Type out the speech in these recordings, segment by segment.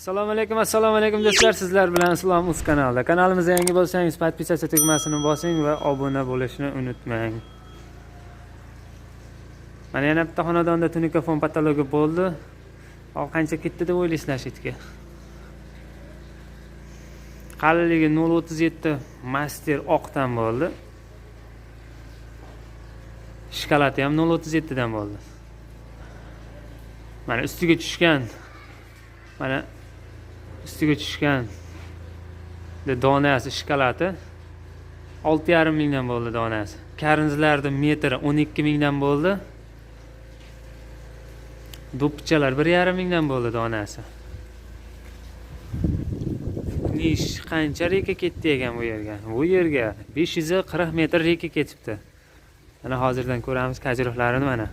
assalomu alaykum assalomu alaykum do'stlar sizlar bilan islom uz kanalida kanalimizga yangi bo'lsangiz подписаться tugmasini bosing va obuna bo'lishni unutmang mana yana bitta xonadonda tunikafon patologi bo'ldi hop qancha ketdi deb o'ylaysizlar shitga qalinligi nol o'ttiz yetti master oqdan bo'ldi shkolati ham nol o'ttiz yettidan bo'ldi mana ustiga tushgan mana ustiga tushgan donasi shkolati olti yarim mingdan bo'ldi donasi. Karnizlarni metri o'n ikki mingdan bo'ldi. Do'ppichalar bir yarim mingdan bo'ldi donasi. Nish qancha reka ketdi ekan bu yerga? Bu yerga besh yuz qirq metr reka ketibdi. Mana hozirdan ko'ramiz kajrohlarini mana.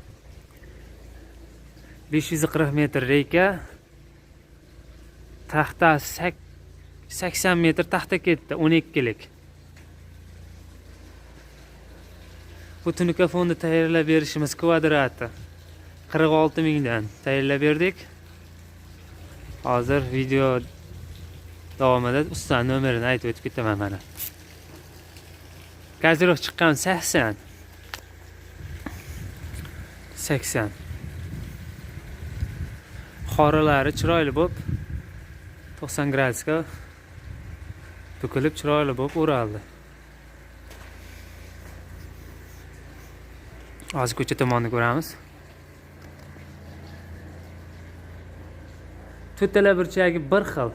Besh yuz qirq metr reka taxta sak- sakson metr taxta ketdi o'n ikkilik. Bu tunikafonni tayyorlab berishimiz kvadrati. Qirq olti mingdan tayyorlab berdik. Hozir video davomida ustani nomerini aytib o'tib ketaman mana. Gazirov chiqqan sakson. Sakson. Qoralari chiroyli bo'lib to'qson gradusga to'kilib chiroyli bo'lib o'raldi. Hozir ko'cha tomonni ko'ramiz to'rttala burchagi bir xil.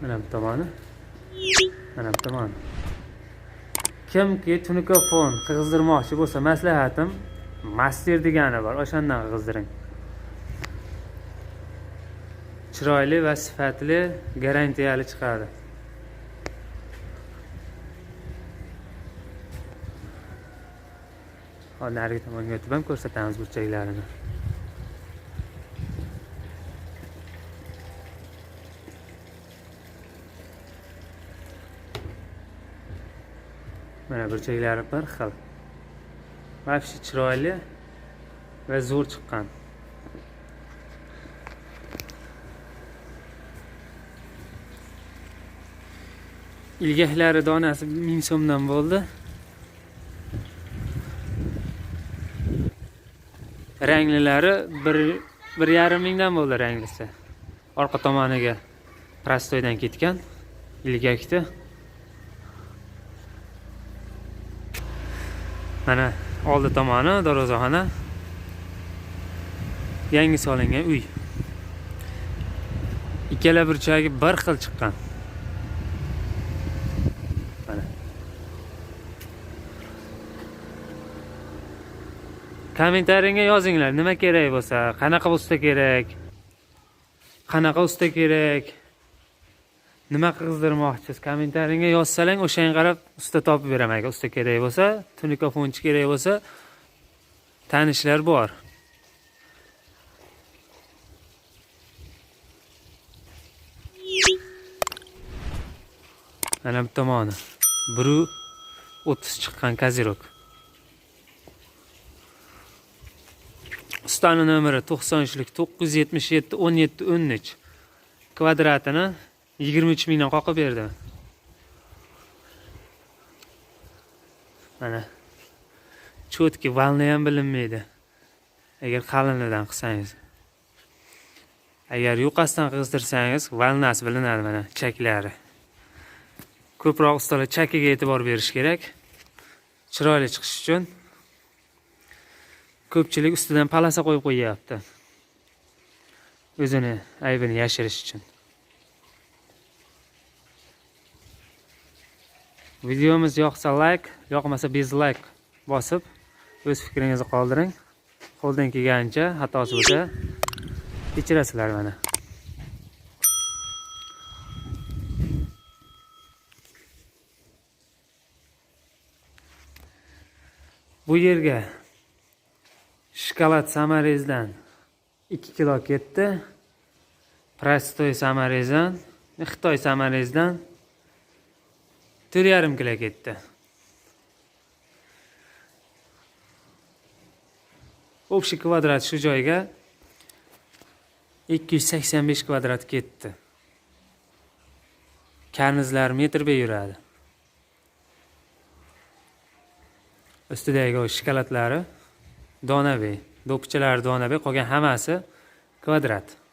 Mana bu tomoni. Mana bu tomoni. Kimki tunikafon qig'izdirmoqchi bo'lsa maslahatim master degani bor. O'shandan qig'izdiring chiroyli va sifatli garantiyali chiqadi. Hozir narigi tomonga o'tib ham ko'rsatamiz burchaklarini. Mana burchaklari bir xil. Вообще chiroyli va zo'r chiqqan. İlgaklari donasi ming so'mdan bo'ldi ranglilari bir bir yarim mingdan bo'ldi ranglisi orqa tomoniga prostoydan ketgan ilgakni mana oldi tomoni darvozaxona. Yangi solingan uy. İkkala burchagi bir xil chiqqan kommentariyga yozinglar. Nima kerak bo'lsa? Qanaqa usta kerak? Qanaqa usta kerak? Nima qizdirmoqchisiz? Kommentariyga yozsalang o'shanga qarab usta topib beraman. Agar usta kerak bo'lsa tunikafonchi kerak bo'lsa tanishlar bor. Mana bu tomoni. Biru o'ttiz chiqqan kazirok ustani nomeri to'qson uchlik to'qqiz yuz yetmish yetti o'n yetti o'n uch. Kvadratini yigirma uch mingdan qoqib berdi. Mana. Cho'tki valni ham bilinmaydi. Agar qalinidan qilsangiz. Agar yuqasidan qizdirsangiz valnasi bilinadi mana chaklari. Ko'proq ustalar chakiga e'tibor berish kerak. Chiroyli chiqish uchun ko'pchilik ustidan palasa qo'yib qo'yyapti. O'zini aybini yashirish uchun. Videomiz yoqsa layk yoqmasa bezlayk bosib o'z fikringizni qoldiring. Qo'ldan kelganicha xatosi bo'lsa kechirasizlar mana. Bu yerga shokolad samarezdan ikki kilo ketdi. Prostoy samarezdan xitoy samarezdan to'rt yarim kilo ketdi. Общий kvadrat shu joyga ikki yuz sakson besh kvadrat ketdi. Karnizlar metr be yuradi. Ustidagi o shokoladlari donabey do'ppichalari donabey qolgan hammasi kvadrat.